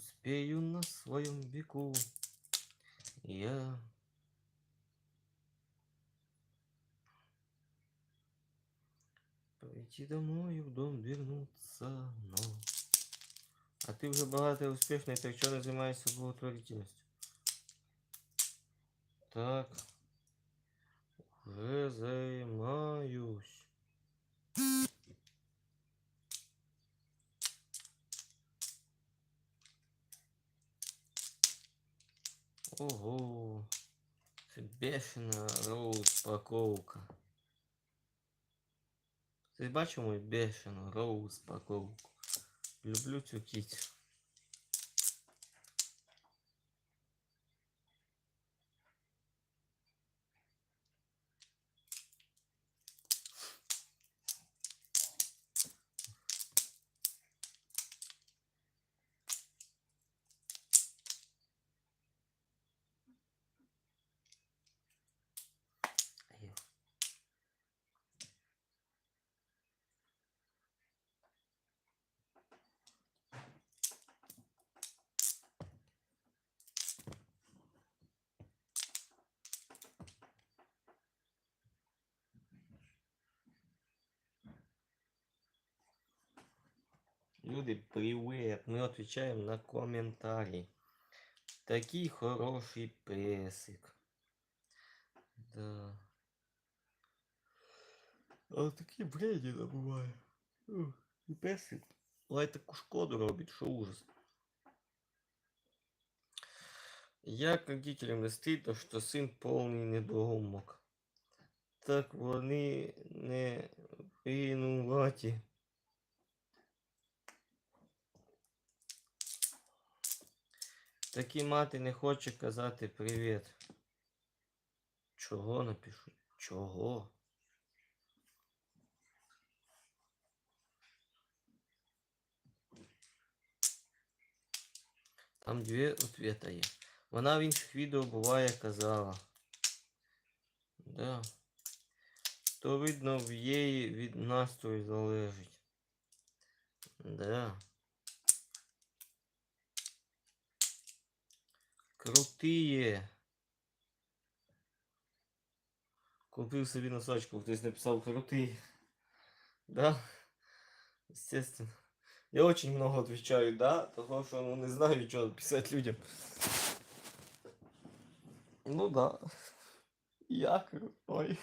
успею на своем веку. Я Пойти домой, в дом вернуться, но... А ти вже багатий і успішний, так чого не займаєшся благотворительністю? Так. Вже займаюсь. Ого. Бешена розпаковка. Ти бачив мою бешену розпаковку? Люблю цю. Люди, привет! Мы отвечаем на комментарии. Такий хороший песик. Да. А такі бреді набуває. Ух, І песик. Лай таку шкоду робить, що ужас. Як родителям не стидно, що син повний недоумок. Так вони не винуваті. Такі мати не хоче казати привіт. Чого напишу? Чого? Там дві ответа є. Вона в інших відео буває казала. Да. То видно в її від настрою залежить. Да. Крутые. Купив собі носочку, хтось написав крутые. Да? Естественно. Я очень много отвечаю, да, того что ну, не знаю, что писать людям. Ну да. Я крутой.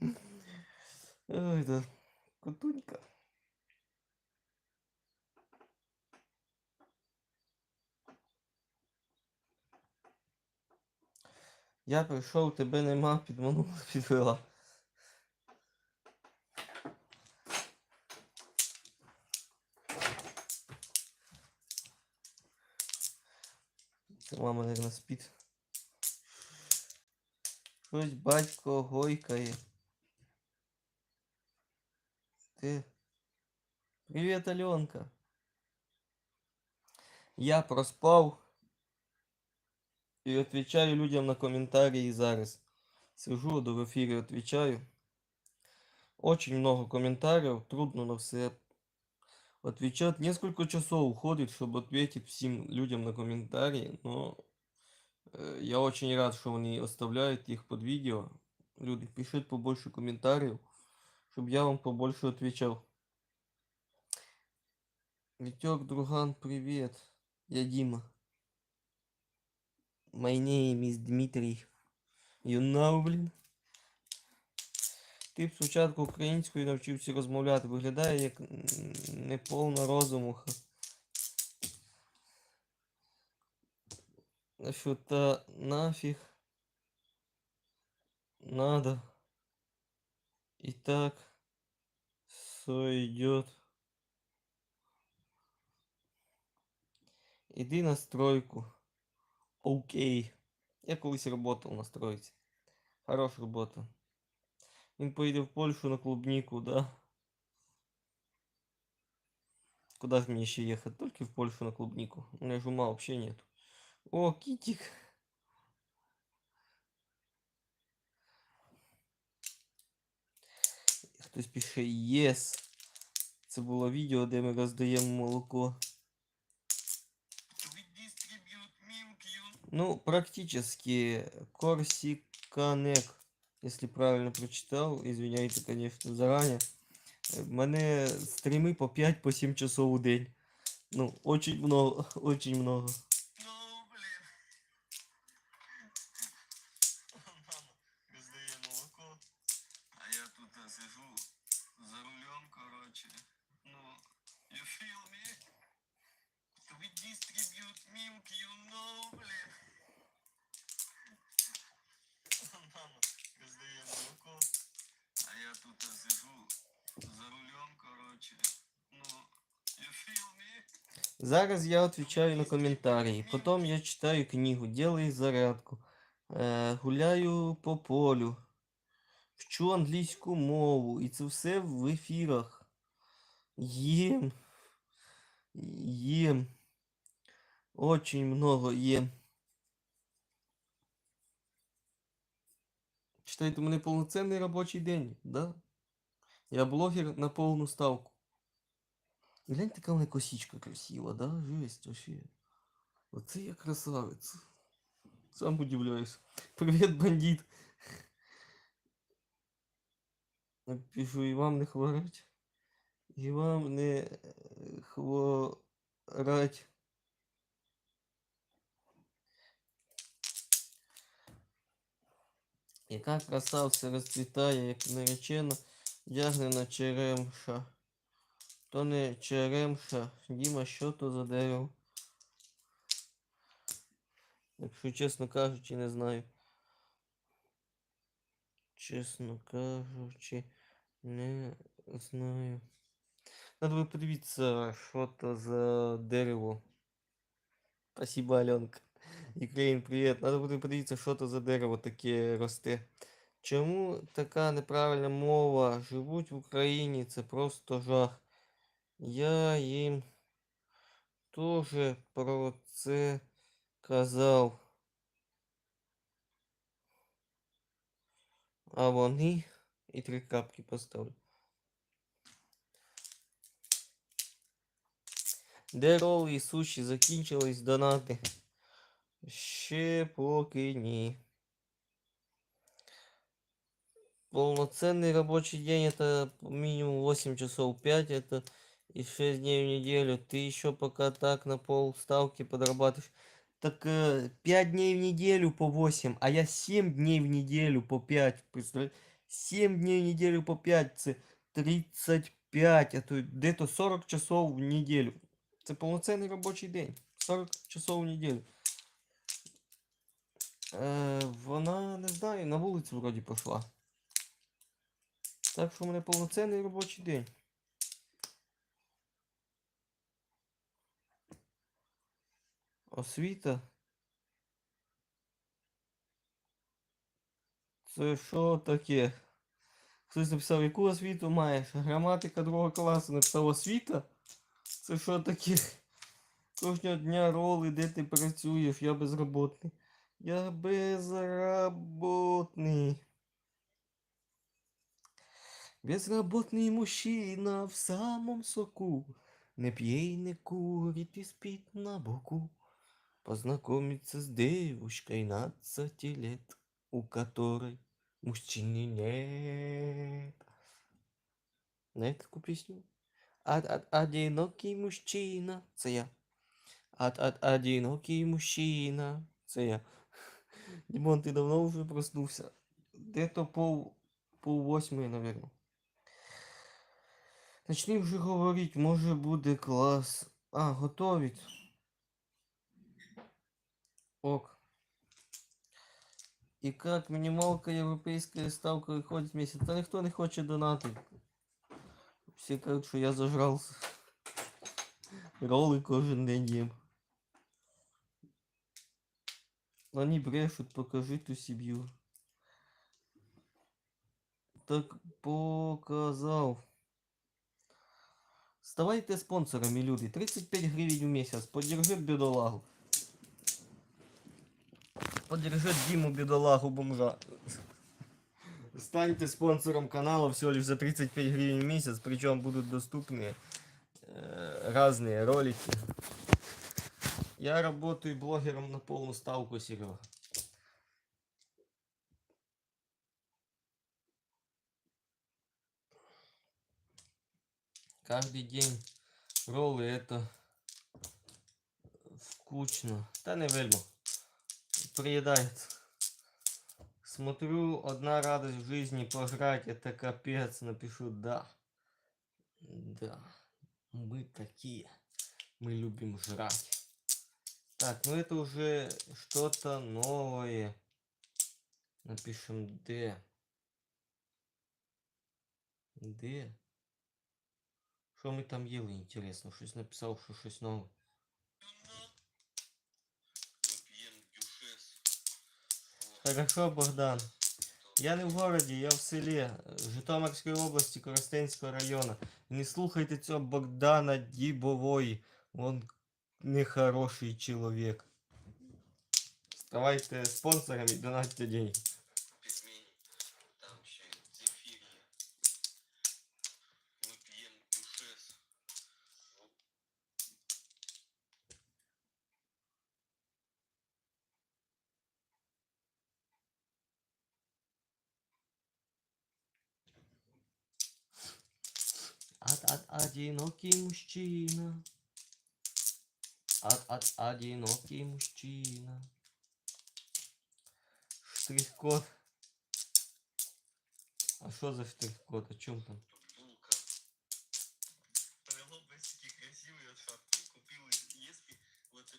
Ой, да. Кутунька. Я прийшов, тебе нема, підманула, підвела. Це мама, наверное, спить. Щось батько гойкає. Ти. Привіт, Альонка. Я проспав. І відповідаю людям на коментарі зараз. Сижу, до в ефірі відповідаю. Очень много комментариев, трудно на все отвечать. Несколько часов уходит, чтобы ответить всем людям на комментарии, но э, я очень рад, что они оставляют их под видео. Люди, пишите побольше комментариев, чтобы я вам побольше отвечал. Витек, друган, привет. Я Дима. My name is Дмитрий. You know, блін. Ти б спочатку українською навчився розмовляти. Виглядає як неповна розумуха. Що та нафіг надо. І так сойдет. Іди на стройку. Окей. Я колись работал на стройці. Хороша робота. Він поїде в Польщу на клубнику, да? Куда же мне еще ехать? Только в Польшу на клубнику. У меня же ума вообще нет. О, китик. Хтось пише єс. Це було відео, де ми роздаємо молоко. Ну, практически Корсиканек, если правильно прочитал, извиняйте, конечно, заранее. У В мене стріми по 5-7 часов у день. Ну, очень много, очень много. Ну, блин. Мама роздає молоко, а я тут а, сижу за рулем, короче. Ну, you feel me? We distribute milk, you know, блин. Мама роздає молоко, а я тут а, сижу за рулем, короче. Ну, you feel me? Зараз я відповідаю на коментарі. Потім я читаю книгу, делаю зарядку. Е, гуляю по полю. Вчу англійську мову. І це все в ефірах. Їм. Їм. Очень много їм. Читайте, у мене повноцінний робочий день, да? Я блогер на повну ставку. Гляньте, яка у мене косичка красива, да? Жесть вообще. Оце я красавець. Сам удивляюсь. Привіт, бандит. Пишу, і вам не хворать. І вам не е, хворать. Яка краса все розцвітає, як наречена, ягнена черемша. То не черемша. Діма, що то за дерево? Якщо чесно кажучи, не знаю. Чесно кажучи, не знаю. Надо би подивитися, що то за дерево. Спасибо, Аленка. Україн, привіт. Надо буде подивитися, що то за дерево таке росте. Чому така неправильна мова? Живуть в Україні, це просто жах. Я їм теж про це казав. А вони і три крапки поставлю. Де роли і суші закінчились донати? Ще поки ні. Полноценный рабочий день это минимум 8 часов 5 это и 6 дней в неделю. Ты еще пока так на пол ставки подрабатываешь. Так э, 5 дней в неделю по 8, а я 7 дней в неделю по 5. Представляешь? 7 дней в неделю по 5 це 35, а то где-то 40 часов в неделю. Це повноцінний робочий день. 40 часов в неделю. Е, вона, не знаю, на вулицю вроді пішла. Так що в мене повноцінний робочий день. Освіта. Це що таке? Хтось написав, яку освіту маєш? Граматика другого класу написав освіта? Це що таке? Кожного дня роли, де ти працюєш, я безроботний. Я безработный. Безработный мужчина в самом соку. Не пьей, не курит и спит на боку. Познакомиться с девушкой 15 лет, у которой мужчины нет. Знаєте таку пісню? Од, од, одинокий мужчина, це я. Од, од, одинокий мужчина, це я. Дімон, ти давно вже проснувся? Де-то пол, пол восьмої, наверное. Начни вже говорити, може буде клас. А, готовить. Ок. І як мінімалка європейська ставка виходить в місяць? Та ніхто не хоче донати. Всі кажуть, що я зажрався. Роли кожен день їм. Они брешут, покажи ту сім'ю. Так показав. Ставайте спонсорами, люди. 35 гривень в місяць. Поддержи бідолагу. Поддержи Диму бідолагу бомжа. Станьте спонсором канала всего лишь за 35 гривен в месяц, причем будут доступны э, разные ролики. Я работаю блогером на полную ставку, Серега. Каждый день роллы это скучно. Та не вельмо. Приедает. Смотрю, одна радость в жизни пожрать, это капец. Напишу да. Да. Мы такие. Мы любим жрать. Так, ну это уже что-то новое. Напишем Д. Д. Що ми там їли, інтересно? Щось написав, що щось нове. Хорошо, Богдан. Я не в городі, я в селі Житомирской області, Коростенського району. Не слухайте цього Богдана Дібової. Он нехороший чоловік. Ставайте спонсорами і донатьте деньги. От, от, одинокий мужчина. От, от, одинокий мужчина. Штрих-код. А що за штрих-код? О чому там? Тут булка. Перелобницькі красиві шапки. Купили єспі. Вот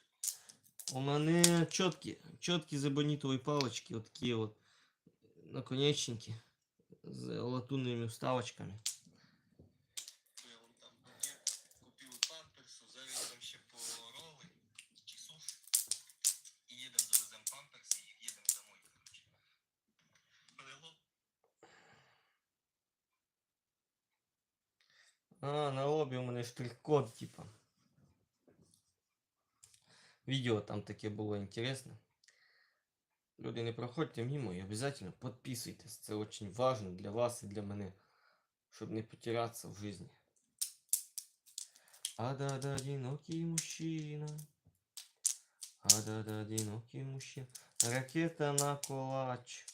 У мене чіткі, чіткі з ебонітової палочки, от такі от наконечники з латунними вставочками. А, на лобі у мене штрих-код, типа. Відео там таке було інтересне. Люди, не проходьте мимо і обязательно підписуйтесь. Це очень важно для вас і для мене. Щоб не потеряться в жизни. А да да одинокий мужчина. А да да одинокий мужчина. Ракета на кулач.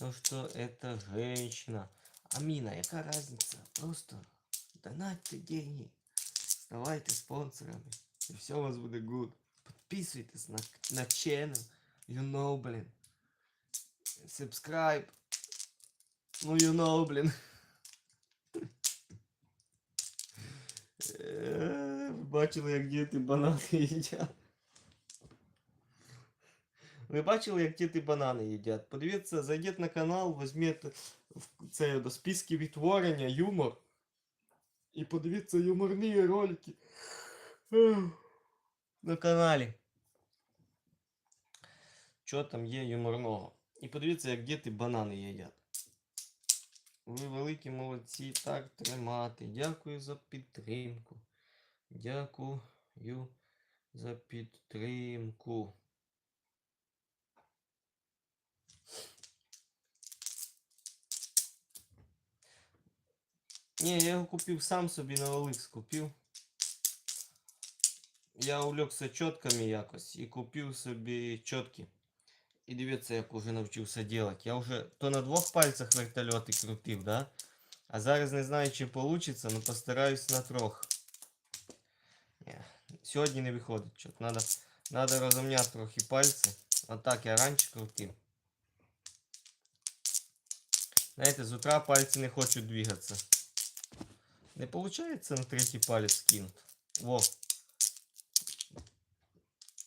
Ну что это женщина. Амина, яка разница? Просто донатьте деньги. Ставайте спонсорами. И все у вас буде good. Подписывайтесь на, на channel. You know, блин. Subscribe. Ну, you know, блин. Ви бачили, як діти банани їдять. Ви бачили, як діти банани їдять? Подивіться, зайдіть на канал, візьміть це до списки відтворення, юмор. І подивіться юморні ролики на каналі. Що там є юморного? І подивіться, як діти банани їдять. Ви великі молодці, так тримати. Дякую за підтримку. Дякую за підтримку. Ні, я його купив сам собі на OLX купив. Я увлекся чотками якось і купив собі чотки. І дивіться, як уже навчився делать. Я вже то на двох пальцях вертольоти крутив, да? А зараз не знаю, чи вийде, але постараюсь на трьох. Ні, Сьогодні не виходить чот. Надо, надо розумняти трохи пальці. Отак я раніше крутив. Знаєте, з утра пальці не хочуть двигатися. Не получается на третий палец скинуть. Во.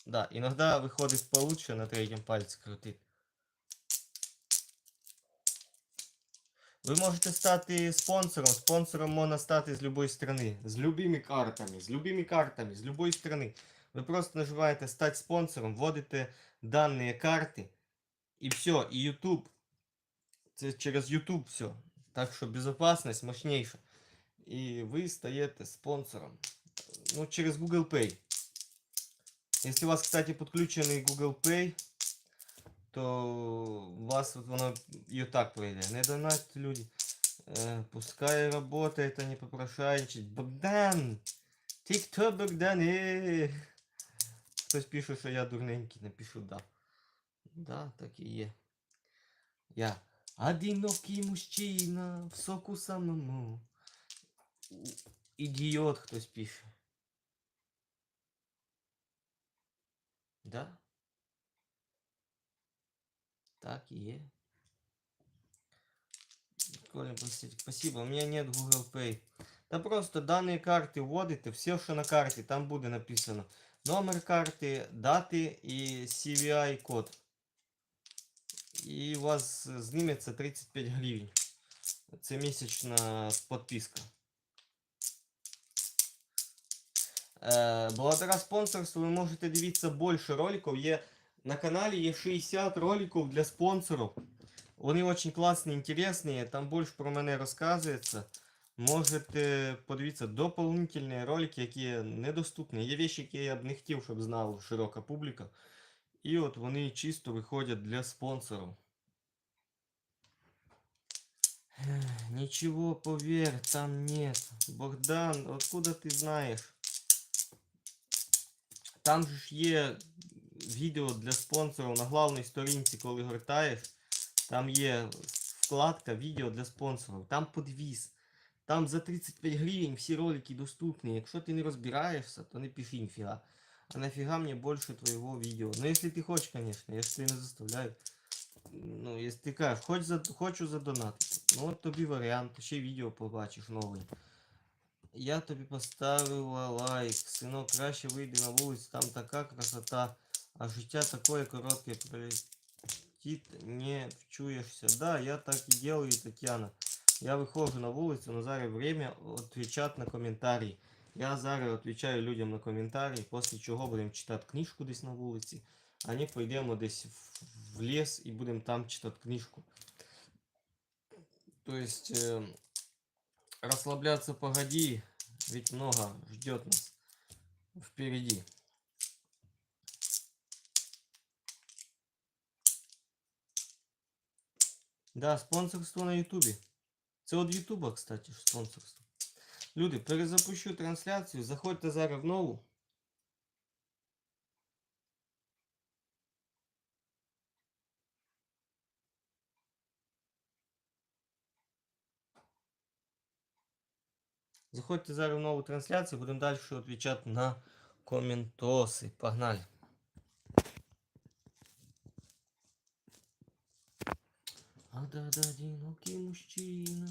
Да, иногда выходит получше на третьем пальце крутить. Ви можете стати спонсором. Спонсором можна стати з любої страни. З любими картами. З любими картами, з любої страни. Ви просто нажимаєте стати спонсором, вводите дані карти. І все, і YouTube. Це через YouTube все. Так що безопасність мощніша. И вы стаєте спонсором. Ну, через Google Pay. Если у вас, кстати, подключений Google Pay, то у вас вот воно і так пройде. Не донатьте люди. Э, пускай работает, а не попрошайничать. Богдан! Ти хто Богдан? Е! Хтось пише, що я дурненький, напишу да. Да, так і є. Я одинокий мужчина в соку самому. Ідіот хтось пише. Да? Так и є. Коля, спасибо. У меня нет Google Pay. Да просто данные карты вводите, все, что на карте, там буде написано. Номер карти, дати і CVI код. І у вас зніметься 35 гривень. Це місячна підписка. благодаря спонсорству ви можете дивитися більше роликів. Є, на каналі є 60 роликів для спонсорів. Вони дуже класні, інтересні. Там більше про мене розказується. Можете подивитися дополнительні ролики, які недоступні. Є речі, які я б не хотів, щоб знала широка публіка. І от вони чисто виходять для спонсорів. Ех, Ничего, поверь, там нет. Богдан, откуда ты знаешь? Там же ж є відео для спонсорів на главній сторінці, коли гортаєш. Там є вкладка відео для спонсорів. Там подвіз. Там за 35 гривень всі ролики доступні. Якщо ти не розбираєшся, то не пиши ніфіга. А нафіга мне больше твоего видео? Ну, если ты хочешь, конечно, я ж тебе не заставляю. Ну, если ти кажеш, хоч за, хочу задонатити. Ну, от тобі варіант, ще відео побачиш новий. Я тобі поставила лайк. Синок, краще вийди на вулицю, там така красота, а життя такое коротке пролетит, не вчуєшся. Да, я так і делаю, Тетяна. Я виходжу на вулицю, но зараз время отвечать на коментарі. Я зараз відповідаю людям на коментарі, після чого будемо читати книжку десь на вулиці, а не пойдемо десь в, в ліс і будемо там читати книжку. То есть э, расслабляться погоди, ведь много ждет нас впереди. Да, спонсорство на Ютубі. Це від Ютуба, кстати, ж спонсорство. Люди, перезапущу трансляцію. Заходьте зараз в нову. Заходьте зараз в нову трансляцію, будемо далі відповідати на коментоси. Погнали. А да да одинокий мужчина